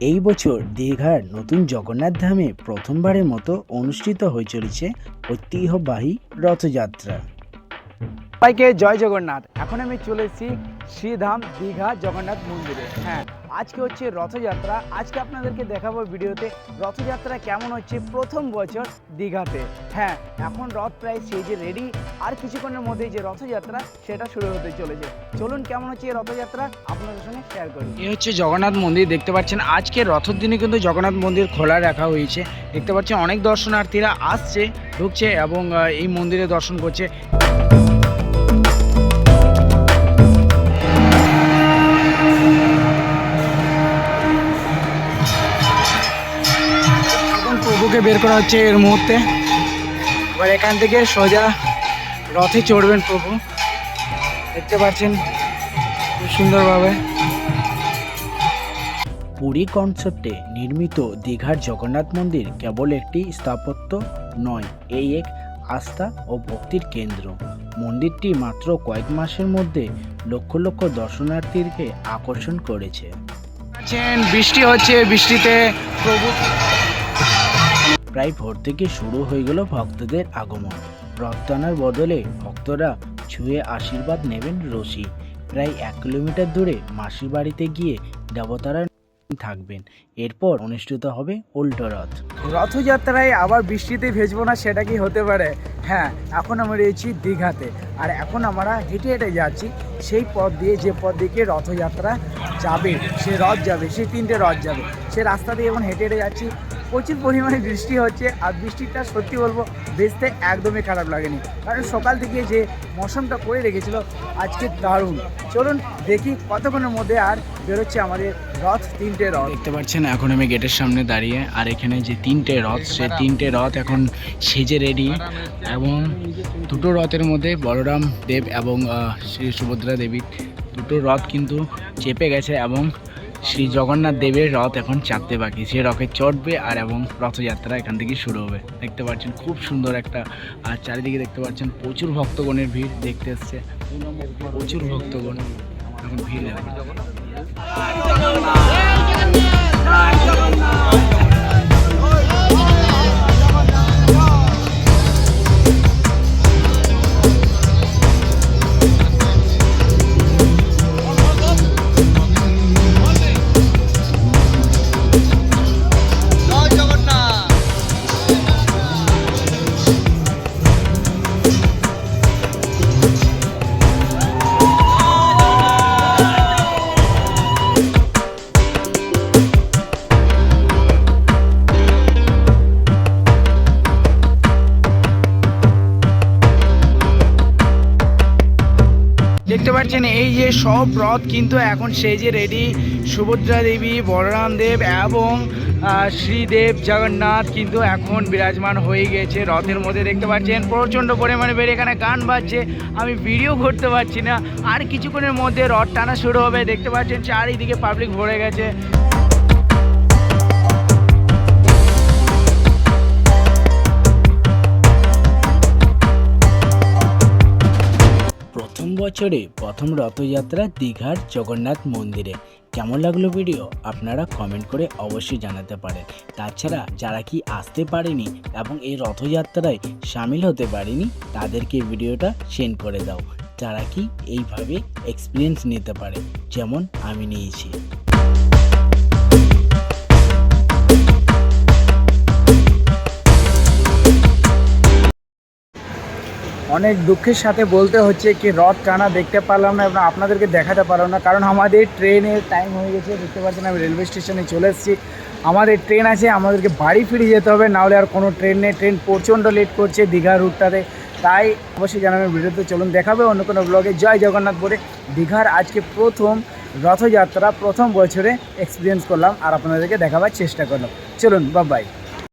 এই বছর দীঘার নতুন জগন্নাথ ধামে প্রথমবারের মতো অনুষ্ঠিত হয়ে চলেছে ঐতিহ্যবাহী রথযাত্রা। সবাইকে জয় জগন্নাথ। এখন আমি চলেছি শ্রীধাম দীঘা জগন্নাথ মন্দিরে। হ্যাঁ আজকে হচ্ছে রথযাত্রা। আজকে আপনাদেরকে দেখাবো ভিডিওতে রথযাত্রা কেমন হচ্ছে প্রথম বছর দীঘাতে। হ্যাঁ এখন রথ প্রায় সেই যে রেডি আর কিছুক্ষণের মধ্যেই যে রথযাত্রা, সেটা শুরু হতে চলেছে। চলুন কেমন হচ্ছে এই রথযাত্রা, আপনাদের সঙ্গে শেয়ার করি। এই হচ্ছে জগন্নাথ মন্দির, দেখতে পাচ্ছেন আজকে রথের দিনে কিন্তু জগন্নাথ মন্দির খোলা রাখা হয়েছে। দেখতে পাচ্ছেন অনেক দর্শনার্থীরা আসছে, ঢুকছে এবং এই মন্দিরে দর্শন করছে। বের করা হচ্ছে এর মুহূর্তে। এবার এখান থেকে সোজা রথে চড়বেন প্রভু। দেখতে পাচ্ছেন খুব সুন্দরভাবে। পুরী কনসেপ্টে নির্মিত দীঘার জগন্নাথ মন্দির কেবল একটি স্থাপত্য নয় এই এক আস্থা ও ভক্তির কেন্দ্র। মন্দিরটি মাত্র কয়েক মাসের মধ্যে লক্ষ লক্ষ দর্শনার্থীকে আকর্ষণ করেছে। বৃষ্টি হচ্ছে বৃষ্টিতে প্রভু প্রায় ভোর থেকে শুরু হয়ে গেল ভক্তদের আগমন। রথ টানার বদলে ভক্তরা ছুঁয়ে আশীর্বাদ নেবেন রশি। প্রায় এক কিলোমিটার দূরে মাসির বাড়িতে গিয়ে দেবতারা থাকবেন। এরপর অনুষ্ঠিত হবে উল্টো রথ রথযাত্রায় আবার বৃষ্টিতে ভেজবো না, সেটা কি হতে পারে? হ্যাঁ এখন আমরা রয়েছি দীঘাতে। আর এখন আমরা হেঁটে হেঁটে যাচ্ছি, সেই পথ দিয়ে যে পথ দিকে রথযাত্রা যাবে, সে রথ যাবে সেই তিনটে রথ যাবে। সে রাস্তা দিয়ে এখন হেঁটে হেঁটে যাচ্ছি প্রচুর পরিমাণে বৃষ্টি হচ্ছে আর বৃষ্টিটা সত্যি বলব বেচতে একদমই খারাপ লাগেনি। কারণ সকাল থেকে যে মৌসুমটা করে রেখেছিল, আজকে দারুণ। চলুন দেখি কতক্ষণের মধ্যে আর বেরোচ্ছে আমাদের রথ, তিনটে রথ। দেখতে পাচ্ছেন, এখন আমি গেটের সামনে দাঁড়িয়ে আর এখানে যে তিনটে রথ সে তিনটে রথ এখন সেজে রেডি এবং দুটো রথের মধ্যে বলরাম দেব এবং শ্রী সুভদ্রা দেবী, দুটো রথ কিন্তু চেপে গেছে এবং শ্রী জগন্নাথ দেবের রথ এখন চাপতে বাকি। সে রথে চড়বে আর এবং রথযাত্রা এখান থেকে শুরু হবে। দেখতে পাচ্ছেন খুব সুন্দর একটা আর চারিদিকে দেখতে পাচ্ছেন প্রচুর ভক্তগণের ভিড় দেখতে এসছে। প্রচুর ভক্তগণ এখন ভিড় দেখতে পাচ্ছেন, এই যে সব রথ কিন্তু এখন সেই যে রেডি। সুভদ্রা দেবী, বলরাম দেব এবং শ্রীদেব জগন্নাথ কিন্তু এখন বিরাজমান হয়ে গেছে রথের মধ্যে। দেখতে পাচ্ছেন, প্রচণ্ড পরিমাণে বেড়ে এখানে গান বাজছে। আমি ভিডিও করতে পারছি না। আর কিছুক্ষণের মধ্যে রথ টানা শুরু হবে। দেখতে পাচ্ছেন, চারিদিকে পাবলিক ভরে গেছে। বছরে প্রথম রথযাত্রা দীঘার জগন্নাথ মন্দিরে। কেমন লাগল ভিডিও? আপনারা কমেন্ট করে অবশ্যই জানাতে পারেন। তাছাড়া যারা কি আসতে পারেনি এবং এই রথযাত্রায় সামিল হতে পারেনি, তাদেরকে ভিডিওটা সেন্ড করে দাও। যারা কি এইভাবে এক্সপিরিয়েন্স নিতে পারে, যেমন আমি নিয়েছি। অনেক দুঃখের সাথে বলতে হচ্ছে কি, রথ টানা দেখতে পারলাম না এবং আপনাদেরকে দেখাতে পারলাম না। কারণ আমাদের ট্রেনের টাইম হয়ে গেছে, দেখতে পাচ্ছেন আমি রেলওয়ে স্টেশনে চলে এসেছি। আমাদের ট্রেন আছে, আমাদেরকে বাড়ি ফিরে যেতে হবে, নাহলে আর কোনো ট্রেন নেই। ট্রেন প্রচণ্ড লেট করছে দীঘা রুটটাতে তাই অবশ্যই জানাবেন ভিডিওতে। চলুন দেখাবে অন্য কোনো ব্লগে জয় জগন্নাথ বলে দীঘার আজকে প্রথম রথযাত্রা, প্রথম বছরে এক্সপিরিয়েন্স করলাম। আর আপনাদেরকে দেখাবার চেষ্টা করলাম। চলুন বাবাই